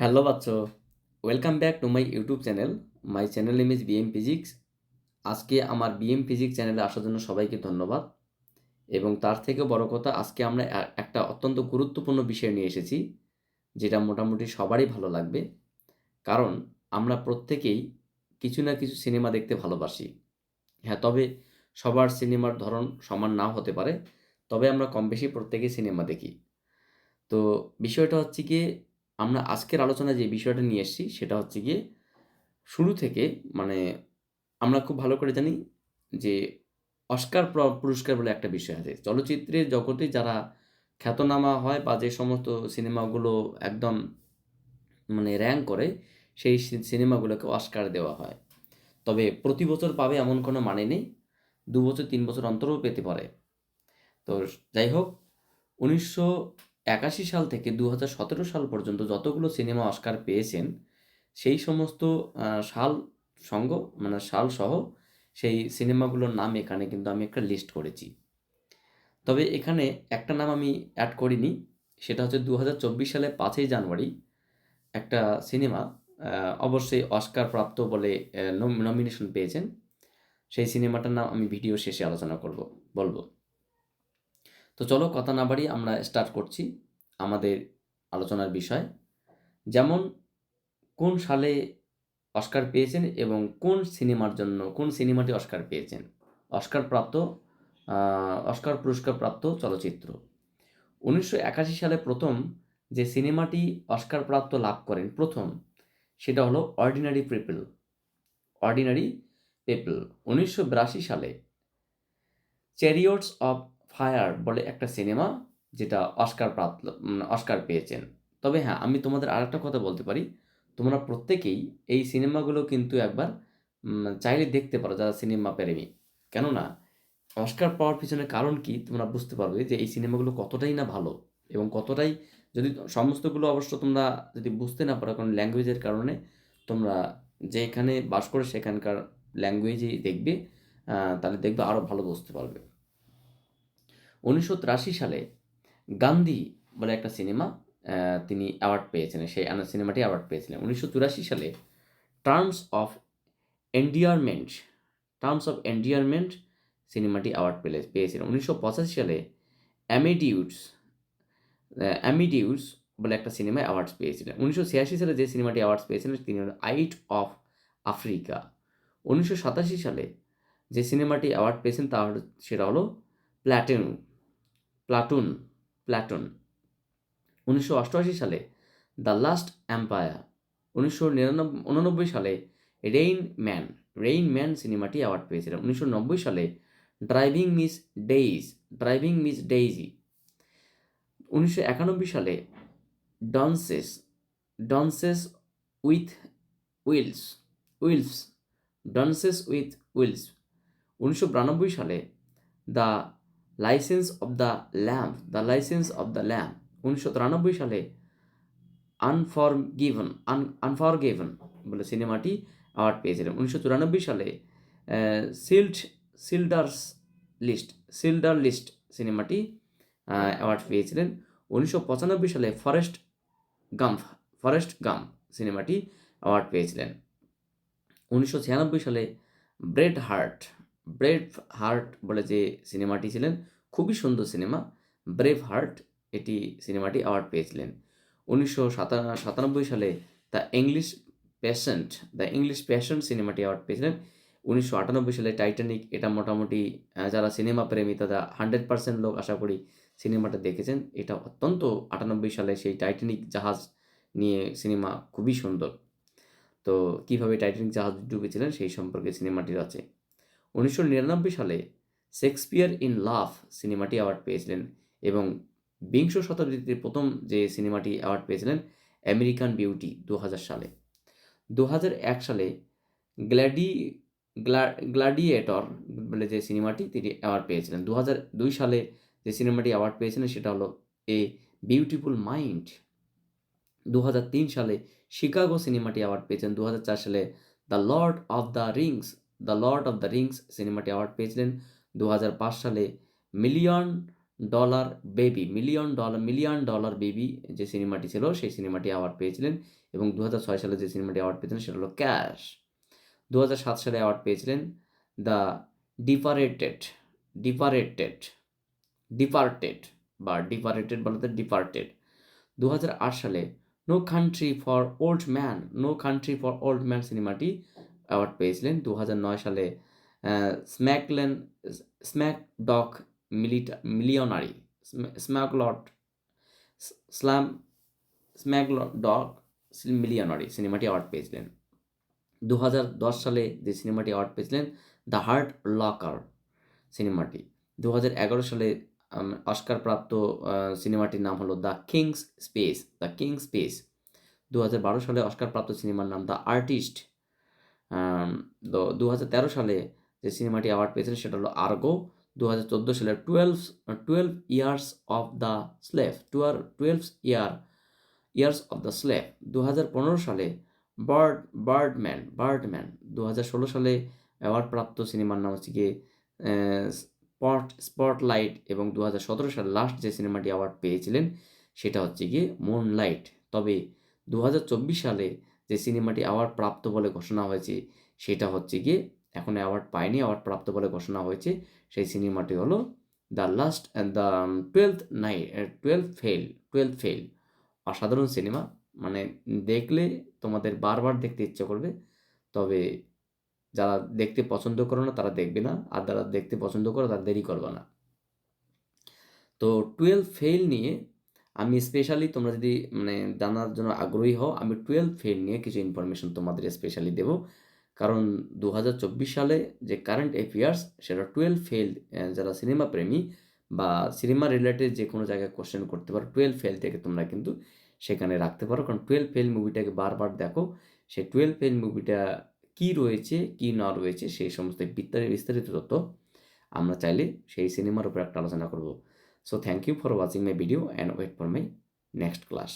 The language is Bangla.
Hello বাচ্চো welcome back to my YouTube channel my channel name is BM physics আজকে আমার বিএম ফিজিক্স চ্যানেলে আসার জন্য সবাইকে ধন্যবাদ। এবং তার থেকে বড় কথা, আজকে আমরা একটা অত্যন্ত গুরুত্বপূর্ণ বিষয় নিয়ে এসেছি, যেটা মোটামুটি সবারই ভালো লাগবে। কারণ আমরা প্রত্যেকেই কিছু না কিছু সিনেমা দেখতে ভালোবাসি। হ্যাঁ তবে সবার সিনেমার ধরন সমান নাও হতে পারে, তবে আমরা কম বেশি প্রত্যেকেই সিনেমা দেখি। তো বিষয়টা হচ্ছে গিয়ে আমরা আজকের আলোচনায় যে বিষয়টা নিয়ে এসেছি, সেটা হচ্ছে গিয়ে শুরু থেকে মানে আমরা খুব ভালো করে জানি যে অস্কার প্র- পুরস্কার বলে একটা বিষয় আছে। চলচ্চিত্রের জগতে যারা খ্যাতনামা হয় বা যে সমস্ত সিনেমাগুলো একদম মানে র্যাঙ্ক করে, সেই সিনেমাগুলোকে অস্কার দেওয়া হয়। তবে প্রতি বছর পাবে এমন কোনো মানে নেই, দু বছর, তিন বছর অন্তরও পেতে পারে। তো যাই হোক, উনিশশো একাশি সাল থেকে দু হাজার সতেরো সাল পর্যন্ত যতগুলো সিনেমা অস্কার পেয়েছেন, সেই সমস্ত সাল সঙ্গ মানে সাল সহ সেই সিনেমাগুলোর নাম এখানে কিন্তু আমি একটা লিস্ট করেছি। তবে এখানে একটা নাম আমি অ্যাড করিনি, সেটা হচ্ছে দু হাজার চব্বিশ সালে পাঁচই জানুয়ারি একটা সিনেমা অবশ্যই অস্কার প্রাপ্ত বলে নমিনেশন পেয়েছেন। সেই সিনেমাটার নাম আমি ভিডিও শেষে আলোচনা করব, বলব। তো চলো কথা না বাড়িয়ে আমরা স্টার্ট করছি আমাদের আলোচনার বিষয়। যেমন, কোন সালে অস্কার পেয়েছেন এবং কোন সিনেমার জন্য, কোন সিনেমাটি অস্কার পেয়েছেন? অস্কার প্রাপ্ত অস্কার পুরস্কার প্রাপ্ত চলচ্চিত্র। উনিশশো একাশি সালে প্রথম যে সিনেমাটি অস্কার প্রাপ্ত লাভ করেন, প্রথম, সেটা হলো অর্ডিনারি পিপল অর্ডিনারি পিপল উনিশশো বিরাশি সালে চ্যারিয়টস অফ ফায়ার বলে একটা সিনেমা যেটা অস্কার প্রাপ্ত অস্কার পেয়েছেন। তবে হ্যাঁ আমি তোমাদের আরেকটা কথা বলতে পারি। তোমরা প্রত্যেকেই এই সিনেমাগুলো কিন্তু একবার চাইলে দেখতে পারো যারা সিনেমা প্রেমী। কেননা, অস্কার পাওয়ার পিছনে কারণ কি তোমরা বুঝতে পারবে যে এই সিনেমাগুলো কতটাই না ভালো এবং কতটাই যদি সমস্তগুলো অবশ্য তোমরা যদি বুঝতে না পারো কারণ ল্যাঙ্গুয়েজের কারণে, তোমরা যেখানে বাস করে সেখানকার ল্যাঙ্গুয়েজেই দেখবে তাহলে দেখবে আরও ভালো বুঝতে পারবে। উনিশশো তিরাশি সালে গান্ধী বলে একটা সিনেমা তিনি অ্যাওয়ার্ড পেয়েছেন সেই সিনেমাটি অ্যাওয়ার্ড পেয়েছিলেন। উনিশশো চুরাশি সালে Terms of Endearment Terms of Endearment সিনেমাটি অ্যাওয়ার্ড পেলে, পেয়েছিলেন। উনিশশো পঁচাশি সালে অ্যামিডিউটস অ্যামিডিউস বলে একটা সিনেমা অ্যাওয়ার্ডস পেয়েছিলেন। উনিশশো ছিয়াশি সালে যে সিনেমাটি অ্যাওয়ার্ডস পেয়েছিলেন, তিনি হলেন আইট অফ আফ্রিকা উনিশশো সাতাশি সালে যে সিনেমাটি অ্যাওয়ার্ড পেয়েছেন, তা হলো, সেটা হলো প্ল্যাটুন প্লাটুন প্ল্যাটুন উনিশশো সালে দ্য লাস্ট এম্পায়ার। উনিশশো নিরানব্বই সালে রেইন ম্যান রেইন ম্যান সিনেমাটি অ্যাওয়ার্ড পেয়েছিলেন। উনিশশো নব্বই সালে Driving Miss Daisy, Driving Miss Daisy. উনিশশো একানব্বই সালে Dances Dances With Wolves Wolves, Dances With Wills. উনিশশো বিরানব্বই সালে The Silence of the Lambs, The Silence of the Lambs, উনিশশো তিরানব্বই সালে আনফরগিভন আনফরগিভন বলে সিনেমাটি অ্যাওয়ার্ড পেয়েছিলেন। উনিশশো চুরানব্বই সালে সিল্ড, সিল্ডার্স লিস্ট, সিল্ডার লিস্ট সিনেমাটি অ্যাওয়ার্ড পেয়েছিলেন। উনিশশো পঁচানব্বই সালে ফরেস্ট গাম্প ফরেস্ট গাম্প সিনেমাটি অ্যাওয়ার্ড পেয়েছিলেন। উনিশশো ছিয়ানব্বই সালে ব্রেড হার্ট ব্রেড হার্ট বলে যে সিনেমাটি ছিলেন, খুবই সুন্দর সিনেমা। ব্রেভ হার্ট এটি সিনেমাটি অ্যাওয়ার্ড পেয়েছিলেন। উনিশশো সাতা- সাতানব্বই সালে The English Patient The English Patient সিনেমাটি অ্যাওয়ার্ড পেয়েছিলেন। উনিশশো আটানব্বই সালে টাইটানিক এটা মোটামুটি যারা সিনেমা প্রেমী, তারা হান্ড্রেড পার্সেন্ট লোক আশা করি সিনেমাটা দেখেছেন। এটা অত্যন্ত আটানব্বই সালে সেই টাইটানিক জাহাজ নিয়ে সিনেমা খুবই সুন্দর। তো কীভাবে টাইটানিক জাহাজ ডুবেছিলেন সেই সম্পর্কে সিনেমাটির আছে। উনিশশো নিরানব্বই সালে শেক্সপিয়ার ইন লাভ সিনেমাটি অ্যাওয়ার্ড পেয়েছিলেন এবং বিংশ শতাব্দীতে প্রথম যে সিনেমাটি অ্যাওয়ার্ড পেয়েছিলেন, আমেরিকান বিউটি দু হাজার সালে। দু হাজার এক সালে গ্ল্যাডি, গ্লা- গ্লাডিয়েটর বলে যে সিনেমাটি তিনি অ্যাওয়ার্ড পেয়েছিলেন। দু দুই সালে যে সিনেমাটি অ্যাওয়ার্ড পেয়েছিলেন সেটা হলো এ বিউটিফুল মাইন্ড। দু হাজার তিন সালে শিকাগো সিনেমাটি অ্যাওয়ার্ড পেয়েছেন দু হাজার চার সালে the lord of the rings the lord of the rings সিনেমাটি অ্যাওয়ার্ড পেয়েছিলেন দু হাজার পাঁচ সালে। Million dollar baby, million dollar million dollar baby যে সিনেমাটি ছিল, সেই সিনেমাটি অ্যাওয়ার্ড পেয়েছিলেন এবং দু সালে যে সিনেমাটি অ্যাওয়ার্ড পেয়েছিলেন সেটা হলো ক্যাশ। দু সালে অ্যাওয়ার্ড পেয়েছিলেন দ্য ডিপারেটেড ডিপারেটেড ডিপার্টেড বা ডিপারেটেড বলতে ডিপার্টেড দু সালে no country for old man, no country for old man সিনেমাটি অ্যাওয়ার্ড পেয়েছিলেন। দু সালে স্ম্যাকলেন, স্ম্যাক ডক মিলিটা, মিলিয়নারি স্ম্যাকলট স্ল্যাম স্ম্যাকলট ডক মিলিয়নারি সিনেমাটি অ্যাওয়ার্ড পেয়েছিলেন। দু সালে যে সিনেমাটি অ্যাওয়ার্ড পেয়েছিলেন, দ্য হার্ট লকার সিনেমাটি। দু সালে অস্কার প্রাপ্ত সিনেমাটির নাম হলো the king's speech, the king speech. দু হাজার বারো সালে অস্কার প্রাপ্ত সিনেমার নাম দ্য আর্টিস্ট দু হাজার তেরো সালে যে সিনেমাটি অ্যাওয়ার্ড পেয়েছিলেন সেটা হলো আর্গো দু হাজার চোদ্দ সালে twelve twelve years of the slave twelve twelve year years of the slave দু হাজার পনেরো সালে বার্ড বার্ডম্যান বার্ডম্যান দু হাজার ষোলো সালে অ্যাওয়ার্ড প্রাপ্ত সিনেমার নাম হচ্ছে গিয়ে স্পট স্পটলাইট এবং দু হাজার সতেরো সালে লাস্ট যে সিনেমাটি অ্যাওয়ার্ড পেয়েছিলেন সেটা হচ্ছে গিয়ে মুন লাইট তবে দু হাজার চব্বিশ সালে যে সিনেমাটি অ্যাওয়ার্ড প্রাপ্ত বলে ঘোষণা হয়েছে, সেটা হচ্ছে গিয়ে এখন অ্যাওয়ার্ড পায়নি অ্যাওয়ার্ড প্রাপ্ত বলে ঘোষণা হয়েছে, সেই সিনেমাটি হলো the last the twelfth night twelve fail twelve fail অসাধারণ সিনেমা মানে দেখলে তোমাদের বারবার দেখতে ইচ্ছে করবে, তবে যারা দেখতে পছন্দ করো না, তারা দেখবে না, আর যারা দেখতে পছন্দ করো, তারা দেরি করবে না। তো টুয়েলভ ফেল নিয়ে আমি স্পেশালি তোমরা যদি মানে জানার জন্য আগ্রহী হও, আমি টুয়েলভ ফেল নিয়ে কিছু ইনফরমেশন তোমাদের স্পেশালি দেব। কারণ দু হাজার চব্বিশ সালে যে কারেন্ট অ্যাফেয়ার্স সেটা টুয়েলভ ফেল যারা সিনেমা প্রেমী বা সিনেমা রিলেটেড যে কোনো জায়গায় কোশ্চেন করতে পারো টুয়েলভ ফেল থেকে তোমরা কিন্তু সেখানে রাখতে পারো। কারণ টুয়েলভ ফেল মুভিটাকে বারবার দেখো সেই টুয়েলভ ফেল মুভিটা কী রয়েছে, কী না রয়েছে, সেই সমস্ত বিস্তারিত বিস্তারিত তথ্য আমরা চাইলে সেই সিনেমার উপর একটা আলোচনা করব। So thank you for watching my video and wait for my next class.